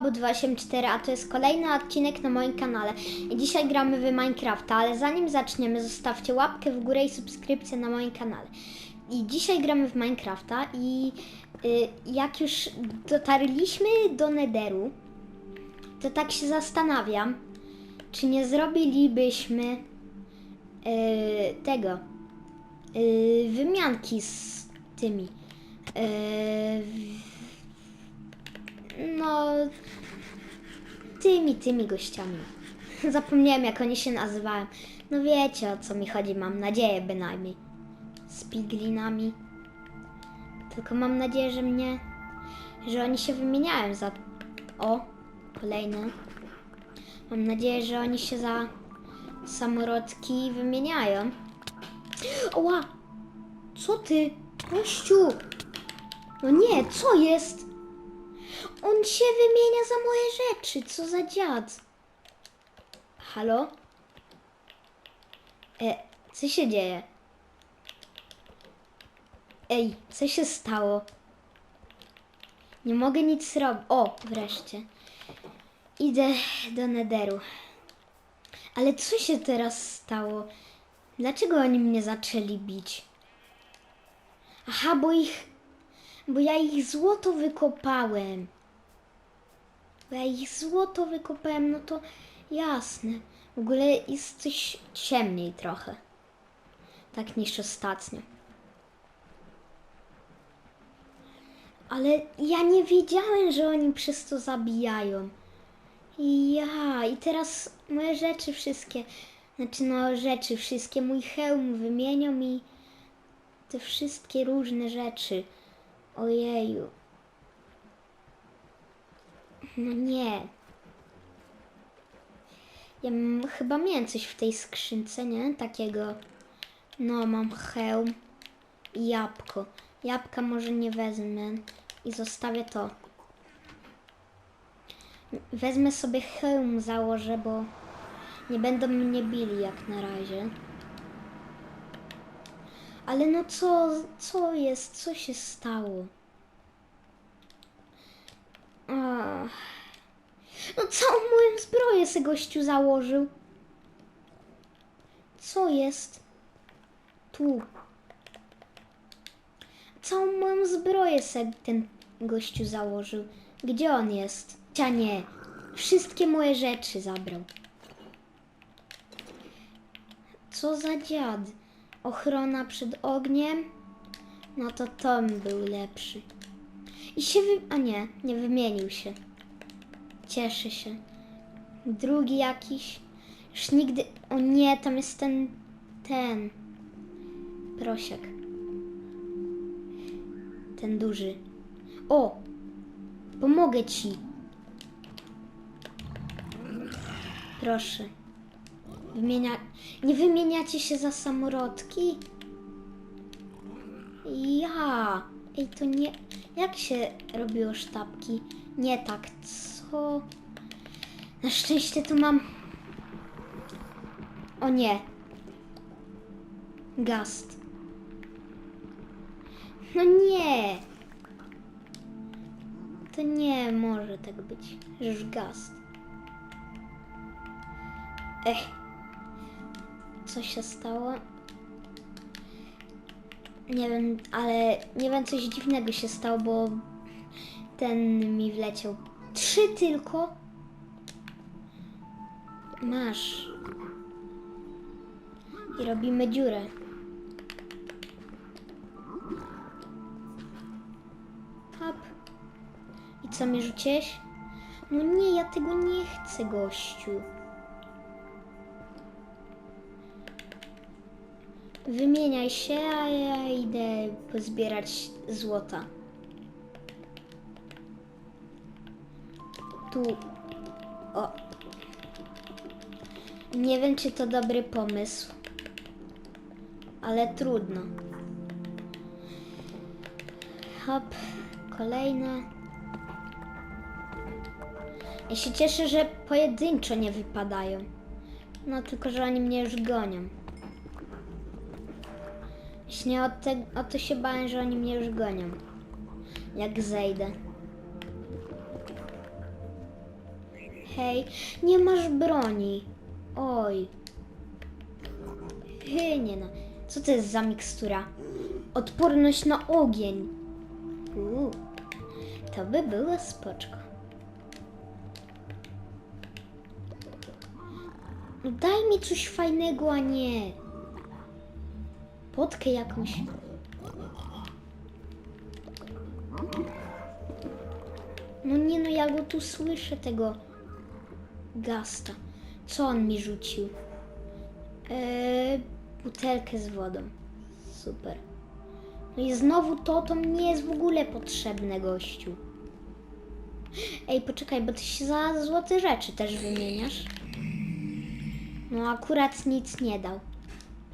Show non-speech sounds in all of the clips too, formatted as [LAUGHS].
284, a to jest kolejny odcinek na moim kanale. Dzisiaj gramy w Minecrafta, ale zanim zaczniemy, zostawcie łapkę w górę i subskrypcję na moim kanale. I dzisiaj gramy w Minecrafta i y, jak już dotarliśmy do Netheru, to tak się zastanawiam, czy nie zrobilibyśmy y, tego y, wymianki z tymi. y, no, tymi, tymi gościami. [LAUGHS] Zapomniałem, jak oni się nazywają. No wiecie, o co mi chodzi, mam nadzieję bynajmniej. Z piglinami. Tylko mam nadzieję, że mnie... Że oni się wymieniają za... O, kolejny. Mam nadzieję, że oni się za samorodki wymieniają. Oła! Co ty? Gościu! No nie, co jest? On się wymienia za moje rzeczy. Co za dziad? Halo? E, co się dzieje? Ej, co się stało? Nie mogę nic zrobić. O, wreszcie. Idę do Nederu. Ale co się teraz stało? Dlaczego oni mnie zaczęli bić? Aha, bo ich. Bo ja ich złoto wykopałem. Bo ja ich złoto wykopałem, no to jasne. W ogóle jest coś ciemniej trochę. Tak niż ostatnio. Ale ja nie wiedziałem, że oni przez to zabijają. Ja, i teraz moje rzeczy wszystkie, znaczy no rzeczy wszystkie, mój hełm wymienią i te wszystkie różne rzeczy. Ojeju. No nie. Ja chyba miałem coś w tej skrzynce, nie? Takiego. No, mam hełm i jabłko. Jabłka może nie wezmę i zostawię to. Wezmę sobie hełm, założę, bo nie będą mnie bili jak na razie. Ale no co, co jest, co się stało? No całą moją zbroję se gościu założył. Co jest? Tu. Całą moją zbroję se ten gościu założył. Gdzie on jest? Cia nie. Wszystkie moje rzeczy zabrał. Co za dziad? Ochrona przed ogniem? No to Tom był lepszy. I się wy... A nie, nie wymienił się. Cieszę się. Drugi jakiś. Już nigdy... O nie, tam jest ten... Ten... Prosiak. Ten duży. O! Pomogę ci. Proszę. Wymienia... Nie wymieniacie się za samorodki? Ja. Ej, to nie... Jak się robiło sztabki? Nie tak, co? Na szczęście tu mam... O nie. Gast. No nie. To nie może tak być. Już gast. Ech. Co się stało? Nie wiem, ale nie wiem, coś dziwnego się stało, bo ten mi wleciał. Trzy tylko? Masz. I robimy dziurę. Hop. I co mi rzuciłeś? No nie, ja tego nie chcę, gościu. Wymieniaj się, a ja idę pozbierać złota. Tu. O. Nie wiem, czy to dobry pomysł. Ale trudno. Hop. Kolejne. Ja się cieszę, że pojedynczo nie wypadają. No tylko, że oni mnie już gonią. Właśnie o, te, o to się bałem, że oni mnie już gonią. Jak zejdę. Hej, nie masz broni. Oj. Hy, nie no. Co to jest za mikstura? Odporność na ogień. Uuu, to by było spoczko. No daj mi coś fajnego, a nie. Potkę jakąś. No nie no, ja go tu słyszę, tego gasta. Co on mi rzucił? Eee, butelkę z wodą. Super. No i znowu to, to mi nie jest w ogóle potrzebne, gościu. Ej, poczekaj, bo ty się za złote rzeczy też wymieniasz. No akurat nic nie dał.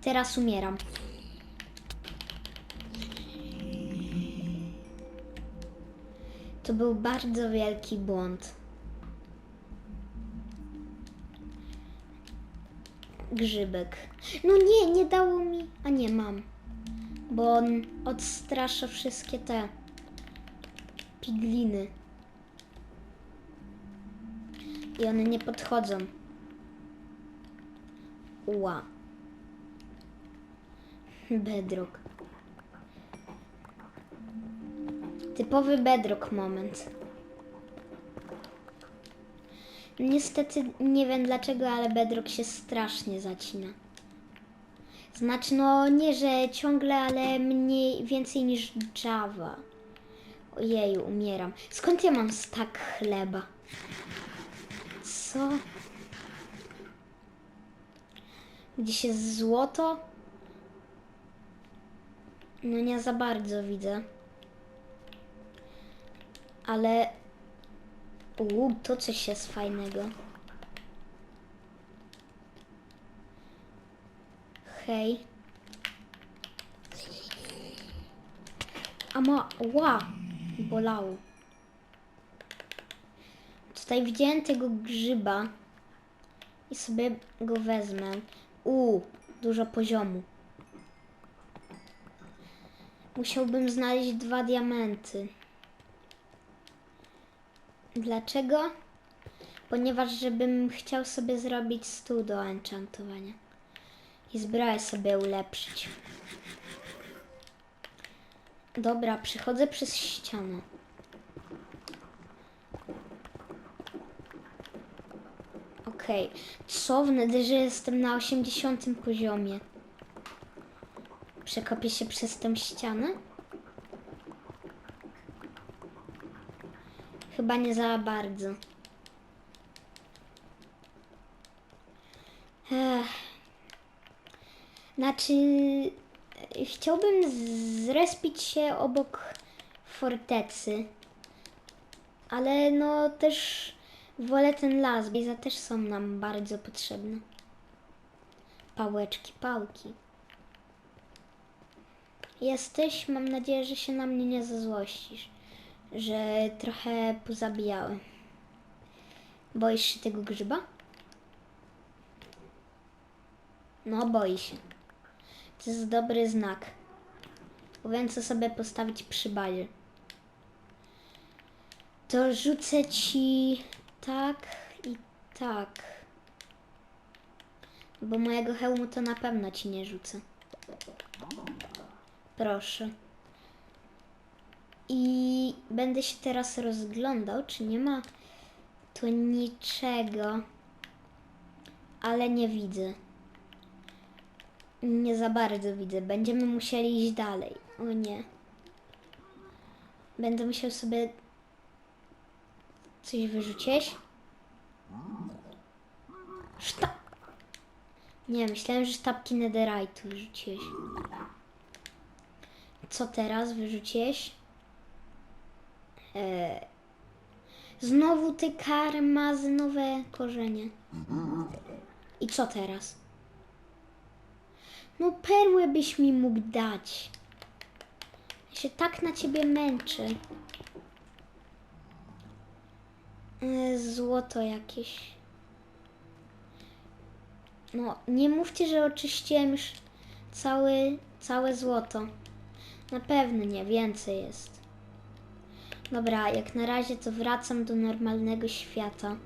Teraz umieram. To był bardzo wielki błąd. Grzybek. No nie, nie dało mi. A nie, mam. Bo on odstrasza wszystkie te pigliny. I one nie podchodzą. Ła. Bedrock. Typowy bedrock moment. Niestety nie wiem dlaczego, ale bedrock się strasznie zacina. Znaczy, no nie, że ciągle, ale mniej, więcej niż Java. Ojeju, umieram. Skąd ja mam stak chleba? Co? Gdzieś jest złoto? No nie za bardzo widzę. Ale... Uuu, to coś jest fajnego. Hej. A ma... Ła! Bolało. Tutaj widziałem tego grzyba i sobie go wezmę. U, dużo poziomu. Musiałbym znaleźć dwa diamenty. Dlaczego? Ponieważ żebym chciał sobie zrobić stół do enchantowania. I zbroję sobie ulepszyć. Dobra, przychodzę przez ścianę. Okej. Co? W nederze jestem na 80 poziomie. Przekopię się przez tę ścianę? Chyba nie za bardzo. Ech. Znaczy, e, chciałbym zrespić się obok fortecy, ale no też wolę ten las, Biza też są nam bardzo potrzebne. Pałeczki, pałki. Jesteś, mam nadzieję, że się na mnie nie zazłościsz, że trochę pozabijałem. Boisz się tego grzyba? No, boi się. To jest dobry znak. Bo wiem, co sobie postawić przy bazie. To rzucę ci tak i tak. Bo mojego hełmu to na pewno ci nie rzucę. Proszę. I będę się teraz rozglądał, czy nie ma tu niczego. Ale nie widzę. Nie za bardzo widzę. Będziemy musieli iść dalej. O nie. Będę musiał sobie coś wyrzucić. Sztab. Nie, myślałem, że sztabki netherite'u wyrzuciłeś. Co teraz wyrzuciłeś? Eee, znowu te karmazynowe korzenie. I co teraz? No perły byś mi mógł dać. Ja się tak na ciebie męczę. E, Złoto jakieś. No, nie mówcie, że oczyściłem już cały, całe złoto. Na pewno nie, więcej jest. Dobra, jak na razie to wracam do normalnego świata.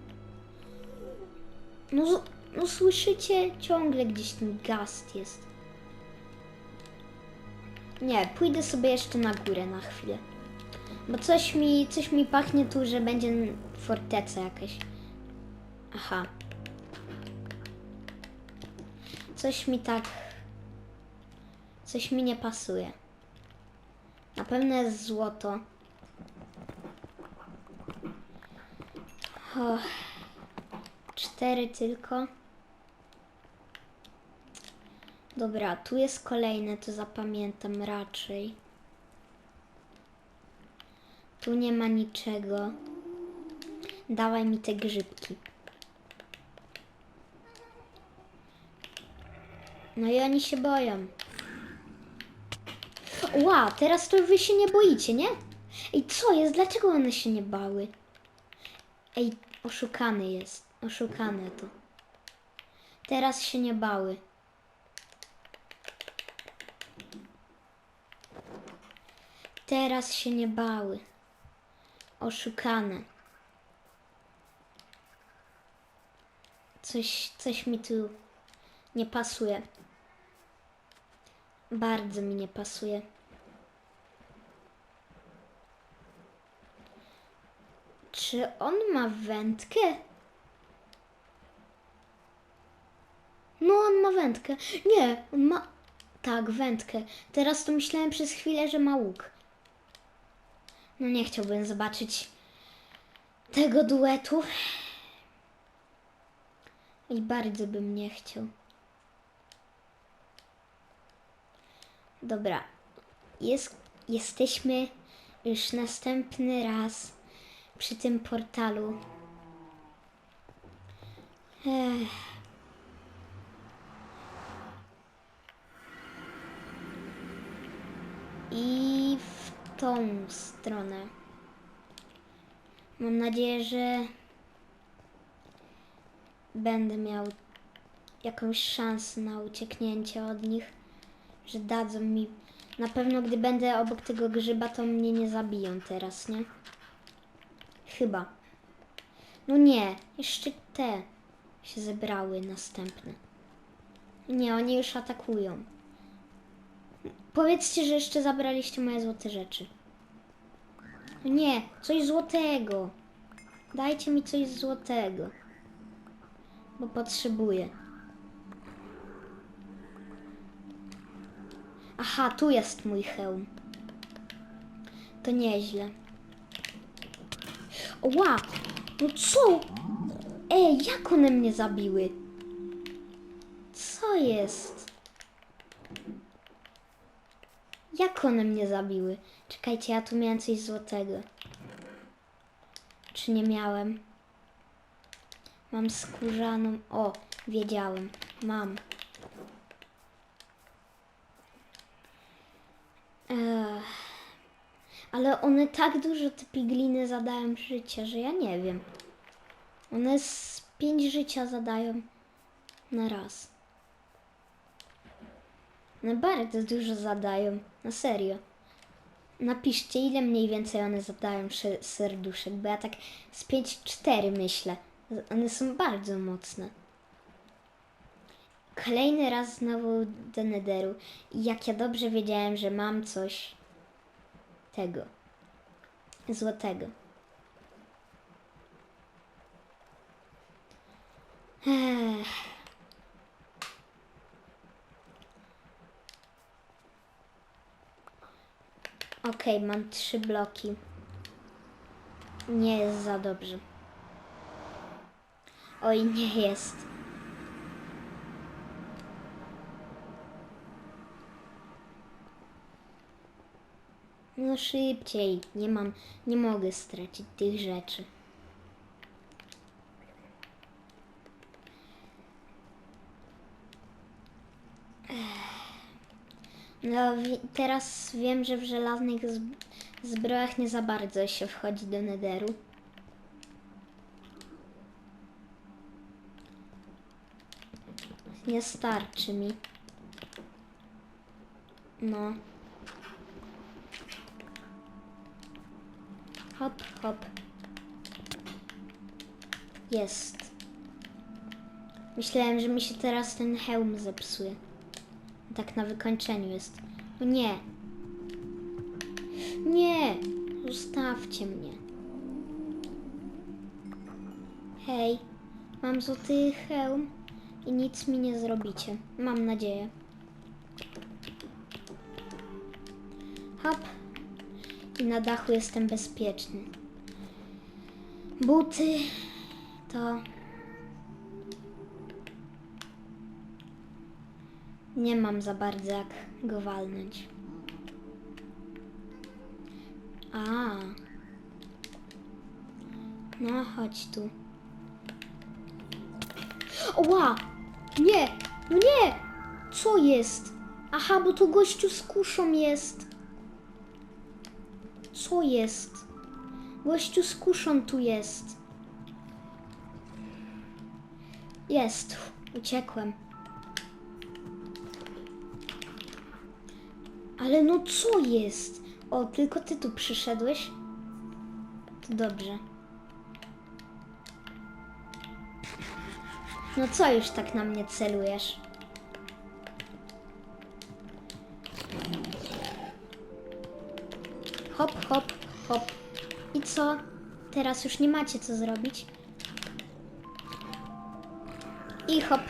No, no słyszycie? Ciągle gdzieś ten gast jest. Nie, pójdę sobie jeszcze na górę na chwilę. Bo coś mi, coś mi pachnie tu, że będzie forteca jakaś. Aha. Coś mi tak... Coś mi nie pasuje. Na pewno jest złoto. Och, cztery tylko. Dobra, tu jest kolejne, to zapamiętam raczej. Tu nie ma niczego. Dawaj mi te grzybki. No i oni się boją. Ła, teraz to wy się nie boicie, nie? Ej, co jest? Dlaczego one się nie bały? Ej, oszukany jest. Oszukane to. Teraz się nie bały. Teraz się nie bały. Oszukane. Coś, coś mi tu nie pasuje. Bardzo mi nie pasuje. Czy on ma wędkę? No, on ma wędkę. Nie, on ma. Tak, wędkę. Teraz to myślałem przez chwilę, że ma łuk. No, nie chciałbym zobaczyć tego duetu. I bardzo bym nie chciał. Dobra. Jest, jesteśmy już następny raz przy tym portalu. Ech. I w tą stronę. Mam nadzieję, że będę miał jakąś szansę na ucieknięcie od nich, że dadzą mi. Na pewno, gdy będę obok tego grzyba, to mnie nie zabiją teraz, nie? Chyba. No nie, jeszcze te się zebrały następne. Nie, oni już atakują. Powiedzcie, że jeszcze zabraliście moje złote rzeczy. Nie, coś złotego. Dajcie mi coś złotego. Bo potrzebuję. Aha, tu jest mój hełm. To nieźle. Ła! No co? Ej, jak one mnie zabiły? Co jest? Jak one mnie zabiły? Czekajcie, ja tu miałem coś złotego. Czy nie miałem? Mam skórzaną. O, wiedziałem. Mam. Ech. Ale one tak dużo te pigliny zadają życia, że ja nie wiem. One z pięć życia zadają na raz. One bardzo dużo zadają. Na serio. Napiszcie, ile mniej więcej one zadają sze- serduszek, bo ja tak z 5-4 myślę. One są bardzo mocne. Kolejny raz znowu do Netheru. I jak ja dobrze wiedziałem, że mam coś tego. Złotego. Ech. Okej, mam trzy bloki. Nie jest za dobrze. Oj, nie jest. No szybciej. Nie mam, nie mogę stracić tych rzeczy. No teraz wiem, że w żelaznych zb- zbrojach nie za bardzo się wchodzi do nederu. Nie starczy mi. No. Hop, hop. Jest. Myślałem, że mi się teraz ten hełm zepsuje. Tak na wykończeniu jest. O nie. Nie. Zostawcie mnie. Hej. Mam złoty hełm i nic mi nie zrobicie. Mam nadzieję. Hop. I na dachu jestem bezpieczny. Buty to nie mam za bardzo jak go walnąć. A. No chodź tu. Ła! Nie! No nie! Co jest? Aha, bo tu gościu z kuszą jest. Co jest? Gościu z kuszą tu jest. Jest. Uciekłem. Ale no co jest? O, tylko ty tu przyszedłeś? To dobrze. No co już tak na mnie celujesz? Co? Teraz już nie macie co zrobić. I hop.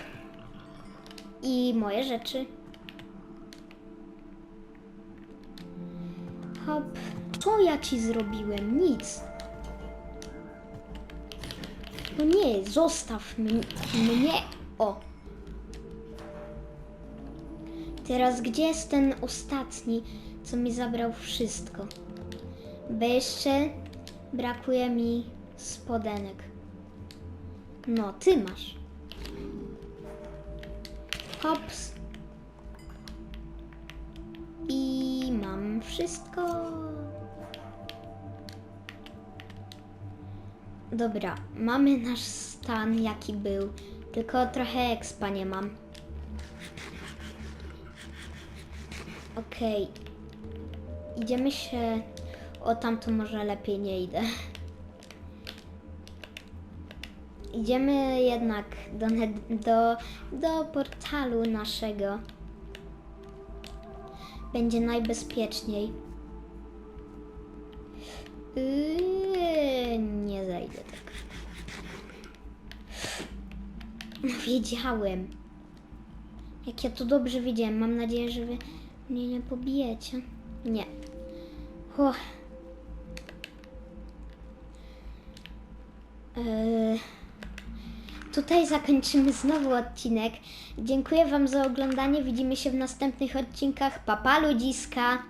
I moje rzeczy. Hop. Co ja ci zrobiłem? Nic. No nie, zostaw mnie. O. Teraz gdzie jest ten ostatni, co mi zabrał wszystko? Bo jeszcze brakuje mi spodenek. No, ty masz. Hops. I mam wszystko. Dobra, mamy nasz stan jaki był, tylko trochę expa nie mam. Okej. Idziemy się... O, tamto może lepiej nie idę. Idziemy jednak do, do, do portalu naszego. Będzie najbezpieczniej. Yy, nie zajdę tak. No wiedziałem. Jak ja to dobrze wiedziałem. Mam nadzieję, że wy mnie nie pobijecie. Nie. Uff. Tutaj zakończymy znowu odcinek. Dziękuję Wam za oglądanie. Widzimy się w następnych odcinkach. Papa ludziska!